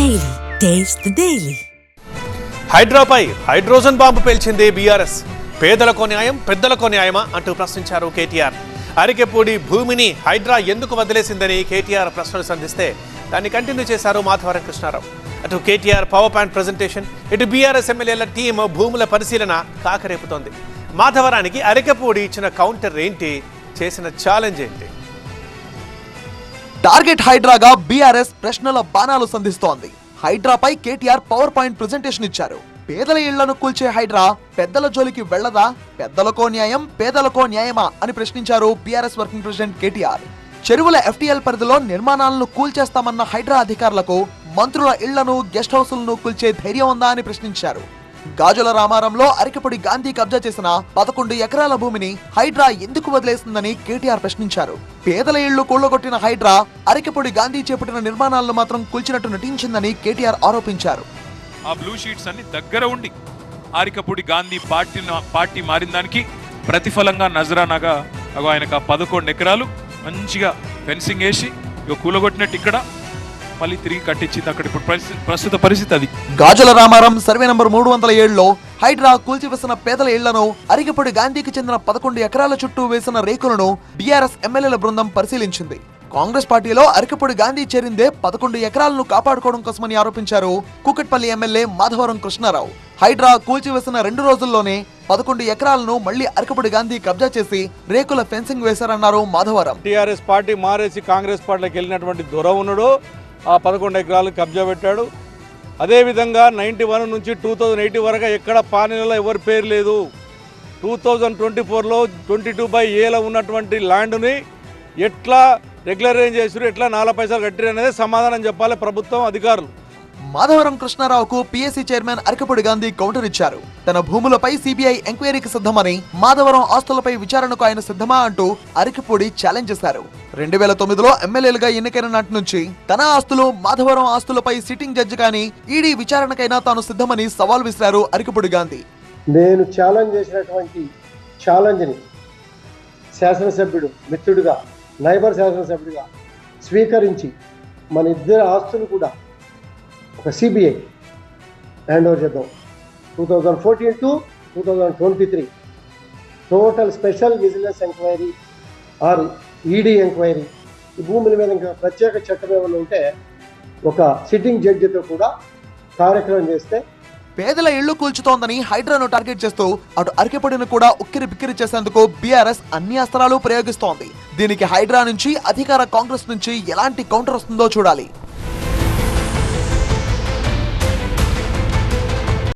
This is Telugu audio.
డైలీ టేస్ట్ డైలీ హైడ్రాపై హైడ్రోజన్ బాంబు పేల్చింది బీఆర్ఎస్. పేదలకు న్యాయం పెద్దలకు న్యాయమా అంటూ ప్రశ్నించారు కేటీఆర్. అరికెపూడి భూమిని హైడ్రా ఎందుకు వదిలేసిందని కేటీఆర్ ప్రశ్నలు సంధిస్తే దాన్ని కంటిన్యూ చేశారు మాధవరం కృష్ణారావు అటు కేటీఆర్ పవర్ పాయింట్ ప్రజెంటేషన్ ఇటు బీఆర్ఎస్ ఎమ్మెల్యేల టీం భూముల పరిశీలన కాకరేపుతోంది. మాధవరానికి అరికెపూడి ఇచ్చిన కౌంటర్ ఏంటి చేసిన ఛాలెంజ్ ఏంటి? టార్గెట్ హైడ్రాగా బీఆర్ఎస్ ప్రశ్నల బాణాలు సంధిస్తోంది. హైడ్రాపై కేటీఆర్ పవర్ పాయింట్ ప్రెజెంటేషన్ ఇచ్చారు. పేదల ఇళ్ళను కూల్చే హైడ్రా పెద్దల జోలికి వెళ్ళదా పెద్దలకో న్యాయం పేదలకో న్యాయమా అని ప్రశ్నించారు బీఆర్ఎస్ వర్కింగ్ ప్రెసిడెంట్ కేటీఆర్. చెరువుల ఎఫ్టీఎల్ పరిధిలో నిర్మాణాలను కూల్చేస్తామన్న హైడ్రా అధికారులకు మంత్రుల ఇళ్ళను గెస్ట్ హౌసులను కూల్చే ధైర్యం ఉందా అని ప్రశ్నించారు. గాజుల రామారంలో అరికపొడి గాంధీ కబ్జా చేసిన పదకొండు ఎకరాల భూమిని హైడ్రా ఎందుకు వదిలేస్తుందని కేటీఆర్ ప్రశ్నించారు. పేదల ఇళ్ళు కూళ్ళగొట్టిన హైడ్రా అరికపొడి గాంధీ చేపట్టిన నిర్మాణాలను మాత్రం కూల్చినట్టు నటించిందని కేటీఆర్ ఆరోపించారు. ఆ బ్లూ షీట్స్ అన్ని దగ్గర ఉండి ఆరికపూడి గాంధీ పార్టీ పార్టీ మారిన దానికి ప్రతిఫలంగా నజరానగా ఆయనకు ఆ పదకొండు ఎకరాలు మంచిగా ఫెన్సింగ్ వేసి ఇక కూలగొట్టినట్టు ఇక్కడ మళ్ళీ తిరిగి కట్టించింది అక్కడ ఇప్పుడు ప్రస్తుత పరిస్థితి అది. గాజుల రామారం సర్వే నంబర్ మూడు వందల ఏడులో హైడ్రా కూల్చివేసిన పేదల ఇళ్ళను అరికపొడి గాంధీకి చెందిన పదకొండు ఎకరాల చుట్టూ వేసిన రేకులను బీఆర్ఎస్ ఎమ్మెల్యేల బృందం పరిశీలించింది. కాంగ్రెస్ పార్టీలో అరికపొడి గాంధీ చేరిందే పదకొండు ఎకరాలను కాపాడుకోవడం కోసమని ఆరోపించారు కూకట్పల్లి ఎమ్మెల్యే మాధవరం కృష్ణారావు. హైడ్రా కూల్చివేసిన రెండు రోజుల్లోనే పదకొండు ఎకరాలను మళ్ళీ అరకపొడి గాంధీ కబ్జా చేసి రేకుల ఫెన్సింగ్ వేశారన్నారు మాధవరం. టీఆర్ఎస్ పార్టీ మారేసి కాంగ్రెస్ పార్టీలోకి వెళ్ళినటువంటి దొర ఉన్నాడు. ఆ పదకొండు ఎకరాలు కబ్జా పెట్టాడు. అదేవిధంగా నైంటీ వన్ నుంచి టూ థౌజండ్ ఎయిటీ వరకు ఎక్కడ పానీలలో ఎవరి పేరు లేదు. టూ థౌజండ్ ట్వంటీ ఫోర్లో ట్వంటీ టూ బై ఏలో ఉన్నటువంటి ల్యాండ్ని ఎట్లా రెగ్యులరైజ్ చేసారు ఎట్లా నాలుగు పైసలు కట్టిరు అనేది సమాధానం చెప్పాలి ప్రభుత్వం అధికారులు. Madhavaram కృష్ణారావుకు PSC chairman Arekapudi Gandhi counter ఇచ్చారు. తన భూములపై సిబిఐ ఎంక్వైరీకి సిద్ధమని మాధవరం ఆస్తులపై విచారణకు ఆయన సిద్ధమా అంటూ అరికిపూడి ఛాలెంజ్ చేశారు. రెండు వేల తొమ్మిదిలో ఎమ్మెల్యేలుగా ఎన్నికైన నాటి నుంచి తన ఆస్తులు మాధవరం ఆస్తులపై సిట్టింగ్ జడ్జి కానీ ఈడీ విచారణకైనా తాను సిద్ధమని సవాల్ విసిరారు అరికిపూడి గాంధీ. నేను ఛాలెంజ్ చేసినటువంటి ఛాలెంజ్ని శాసనసభ్యుడు మిత్రుడిగా నైబర్ శాసనసభ్యుడిగా స్వీకరించి మన ఇద్దరు ఆస్తులు కూడా ఒక సిబిఐ హ్యాండ్ ఓవర్ చేద్దాం. Two thousand fourteen to two thousand twenty three total special vigilance enquiry or ED enquiry ఈ భూముల మీద ఇంకా ప్రత్యేక చట్టం ఏమైనా ఉంటే ఒక సిట్టింగ్ జడ్జితో కూడా కార్యక్రమం చేస్తే పేదల ఇళ్ళు కూల్చుతోందని హైడ్రాను టార్గెట్ చేస్తూ అటు అరికెపడిని కూడా ఉక్కిరి బిక్కిరి చేసేందుకు బీఆర్ఎస్ అన్ని అస్త్రాలు ప్రయోగిస్తోంది. దీనికి హైడ్రా నుంచి అధికార కాంగ్రెస్ నుంచి ఎలాంటి కౌంటర్ వస్తుందో చూడాలి.